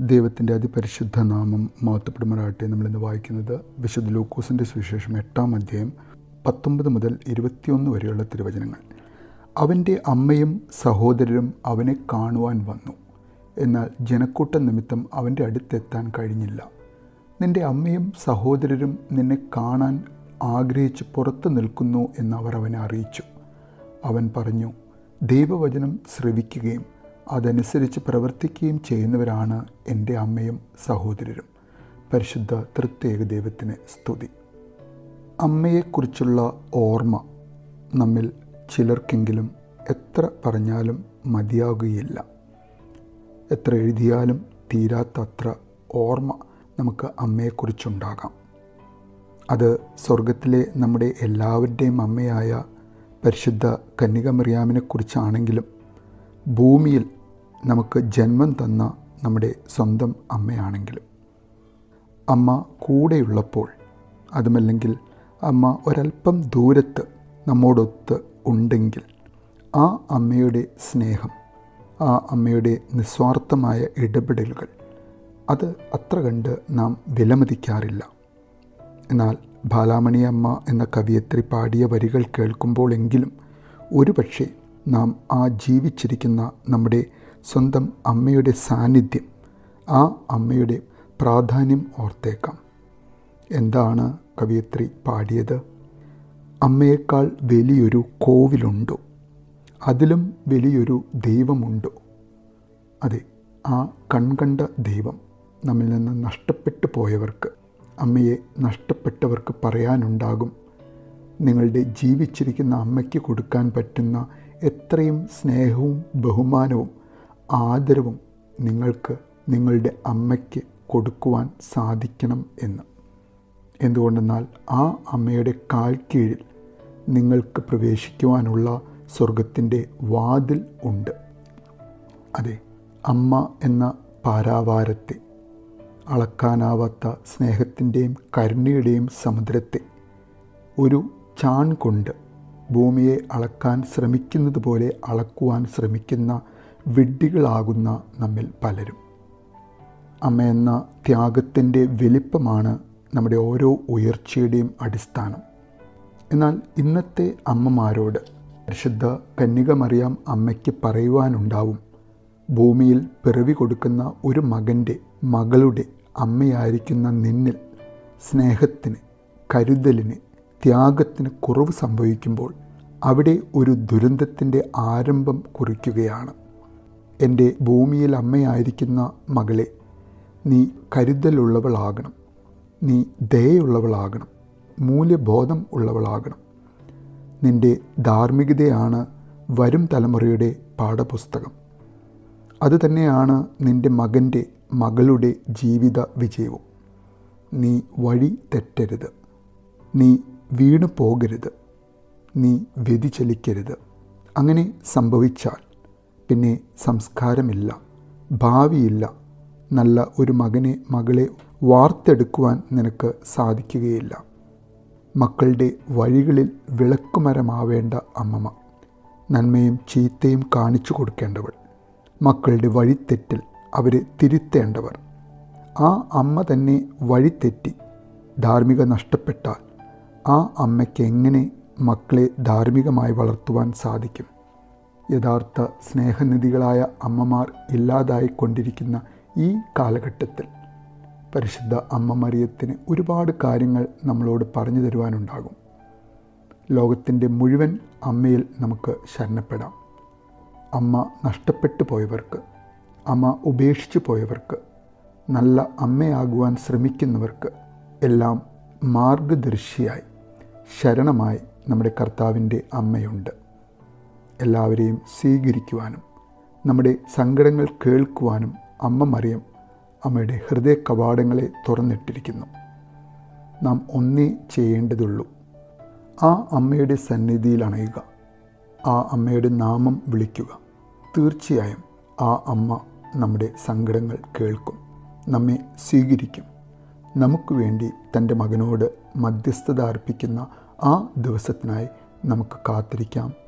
ദൈവത്തിന്റെ അതിപരിശുദ്ധ നാമം മാത്തപ്പെടുമാറാട്ടെ നമ്മളിന്ന് വായിക്കുന്നത് വിശുദ്ധ ലൂക്കോസിന്റെ സുവിശേഷം എട്ടാം അധ്യായം പത്തൊമ്പത് മുതൽ ഇരുപത്തിയൊന്ന് വരെയുള്ള തിരുവചനങ്ങൾ. അവന്റെ അമ്മയും സഹോദരരും അവനെ കാണുവാൻ വന്നു. എന്നാൽ ജനക്കൂട്ടം നിമിത്തം അവന്റെ അടുത്തെത്താൻ കഴിഞ്ഞില്ല. നിന്റെ അമ്മയും സഹോദരരും നിന്നെ കാണാൻ ആഗ്രഹിച്ച് പുറത്തു നിൽക്കുന്നു എന്ന് അവർ അവനെ അറിയിച്ചു. അവൻ പറഞ്ഞു ദൈവവചനം ശ്രവിക്കുകയും അതനുസരിച്ച് പ്രവർത്തിക്കുകയും ചെയ്യുന്നവരാണ് എന്റെ അമ്മയും സഹോദരരും. പരിശുദ്ധ തൃത്യേക ദൈവത്തിന് സ്തുതി. അമ്മയെക്കുറിച്ചുള്ള ഓർമ്മ നമ്മിൽ ചിലർക്കെങ്കിലും എത്ര പറഞ്ഞാലും മതിയാകുകയില്ല. എത്ര എഴുതിയാലും തീരാത്തത്ര ഓർമ്മ നമുക്ക് അമ്മയെക്കുറിച്ചുണ്ടാകാം. അത് സ്വർഗത്തിലെ നമ്മുടെ എല്ലാവരുടെയും അമ്മയായ പരിശുദ്ധ കന്യകമറിയാമിനെക്കുറിച്ചാണെങ്കിലും ഭൂമിയിൽ നമുക്ക് ജന്മം തന്ന നമ്മുടെ സ്വന്തം അമ്മയാണെങ്കിലും അമ്മ കൂടെയുള്ളപ്പോൾ അതുമല്ലെങ്കിൽ അമ്മ ഒരല്പം ദൂരത്ത് നമ്മോടൊത്ത് ഉണ്ടെങ്കിൽ ആ അമ്മയുടെ സ്നേഹം ആ അമ്മയുടെ നിസ്വാർത്ഥമായ ഇടപെടലുകൾ അത് അത്ര കണ്ട് നാം വിലമതിക്കാറില്ല. എന്നാൽ ബാലാമണി അമ്മ എന്ന കവിയത്രി പാടിയ വരികൾ കേൾക്കുമ്പോഴെങ്കിലും ഒരുപക്ഷെ നാം ആ ജീവിച്ചിരിക്കുന്ന നമ്മുടെ സ്വന്തം അമ്മയുടെ സാന്നിധ്യം ആ അമ്മയുടെ പ്രാധാന്യം ഓർത്തേക്കാം. എന്താണ് കവിയത്രി പാടിയത്? അമ്മയേക്കാൾ വലിയൊരു കോവിലുണ്ടോ? അതിലും വലിയൊരു ദൈവമുണ്ടോ? അതെ ആ കൺകണ്ട ദൈവം നമ്മിൽ നിന്ന് നഷ്ടപ്പെട്ടു പോയവർക്ക് അമ്മയെ നഷ്ടപ്പെട്ടവർക്ക് പറയാനുണ്ടാകും. നിങ്ങളുടെ ജീവിച്ചിരിക്കുന്ന അമ്മയ്ക്ക് കൊടുക്കാൻ പറ്റുന്ന എത്രയും സ്നേഹവും ബഹുമാനവും ആദരവും നിങ്ങൾക്ക് നിങ്ങളുടെ അമ്മയ്ക്ക് കൊടുക്കുവാൻ സാധിക്കണം എന്ന്. എന്തുകൊണ്ടെന്നാൽ ആ അമ്മയുടെ കാൽ കീഴിൽ നിങ്ങൾക്ക് പ്രവേശിക്കുവാനുള്ള സ്വർഗത്തിന്റെ വാതിൽ ഉണ്ട്. അതെ അമ്മ എന്ന പാരാവാരത്തെ അളക്കാനാവാത്ത സ്നേഹത്തിന്റെയും കരുണയുടെയും സമുദ്രത്തെ ഒരു ചാൺ കൊണ്ട് ഭൂമിയെ അളക്കാൻ ശ്രമിക്കുന്നത് പോലെ അളക്കുവാൻ ശ്രമിക്കുന്ന വിഡ്ഢികളാകുന്ന നമ്മിൽ പലരും. അമ്മയെന്ന ത്യാഗത്തിന്റെ വലിപ്പമാണ് നമ്മുടെ ഓരോ ഉയർച്ചയുടെയും അടിസ്ഥാനം. എന്നാൽ ഇന്നത്തെ അമ്മമാരോട് പരിശുദ്ധ കന്യകമറിയാം അമ്മയ്ക്ക് പറയുവാനുണ്ടാവും ഭൂമിയിൽ പിറവി കൊടുക്കുന്ന ഒരു മകന്റെ മകളുടെ അമ്മയായിരിക്കുന്ന നിന്നിൽ സ്നേഹത്തിന് കരുതലിന് ത്യാഗത്തിന് കുറവ് സംഭവിക്കുമ്പോൾ അവിടെ ഒരു ദുരന്തത്തിന്റെ ആരംഭം കുറിക്കുകയാണ്. എന്റെ ഭൂമിയിൽ അമ്മയായിരിക്കുന്ന മകളെ നീ കരുതലുള്ളവളാകണം. നീ ദയുള്ളവളാകണം മൂല്യബോധം ഉള്ളവളാകണം. നിന്റെ ധാർമ്മികതയാണ് വരും തലമുറയുടെ പാഠപുസ്തകം. അതുതന്നെയാണ് നിന്റെ മകന്റെ മകളുടെ ജീവിത വിജയവും. നീ വഴി തെറ്റരുത്. നീ വീണു പോകരുത് നീ വ്യതിചലിക്കരുത്. അങ്ങനെ സംഭവിച്ചാൽ പിന്നെ സംസ്കാരമില്ല. ഭാവിയില്ല. നല്ല ഒരു മകനെ മകളെ വാർത്തെടുക്കുവാൻ നിനക്ക് സാധിക്കുകയില്ല. മക്കളുടെ വഴികളിൽ വിളക്കുമരമാവേണ്ട അമ്മമ്മ. നന്മയും ചീത്തയും കാണിച്ചു കൊടുക്കേണ്ടവൾ. മക്കളുടെ വഴിത്തെറ്റിൽ അവരെ തിരുത്തേണ്ടവർ. ആ അമ്മ തന്നെ വഴിത്തെറ്റി ധാർമ്മിക നഷ്ടപ്പെട്ടാൽ ആ അമ്മയ്ക്ക് എങ്ങനെ മക്കളെ ധാർമ്മികമായി വളർത്തുവാൻ സാധിക്കും? യഥാർത്ഥ സ്നേഹനിധികളായ അമ്മമാർ ഇല്ലാതായിക്കൊണ്ടിരിക്കുന്ന ഈ കാലഘട്ടത്തിൽ പരിശുദ്ധ അമ്മ മറിയത്തിന് ഒരുപാട് കാര്യങ്ങൾ നമ്മളോട് പറഞ്ഞു തരുവാനുണ്ടാകും. ലോകത്തിന്റെ മുഴുവൻ അമ്മയിൽ നമുക്ക് ശരണപ്പെടാം. അമ്മ നഷ്ടപ്പെട്ടു പോയവർക്ക് അമ്മ ഉപേക്ഷിച്ചു പോയവർക്ക് നല്ല അമ്മയാകുവാൻ ശ്രമിക്കുന്നവർക്ക് എല്ലാം മാർഗദർശിയായി ശരണമായി നമ്മുടെ കർത്താവിന്റെ അമ്മയുണ്ട്. എല്ലാവരെയും സ്വീകരിക്കുവാനും നമ്മുടെ സങ്കടങ്ങൾ കേൾക്കുവാനും അമ്മ മറിയം അമ്മയുടെ ഹൃദയ കവാടങ്ങളെ തുറന്നിട്ടിരിക്കുന്നു. നാം ഒന്നേ ചെയ്യേണ്ടതുള്ളൂ. ആ അമ്മയുടെ സന്നിധിയിൽ അണയുക. ആ അമ്മയുടെ നാമം വിളിക്കുക. തീർച്ചയായും ആ അമ്മ നമ്മുടെ സങ്കടങ്ങൾ കേൾക്കും നമ്മെ സ്വീകരിക്കും. നമുക്ക് വേണ്ടി തന്റെ മകനോട് മധ്യസ്ഥത അർപ്പിക്കുന്ന ആ ദിവസത്തിനായി നമുക്ക് കാത്തിരിക്കാം.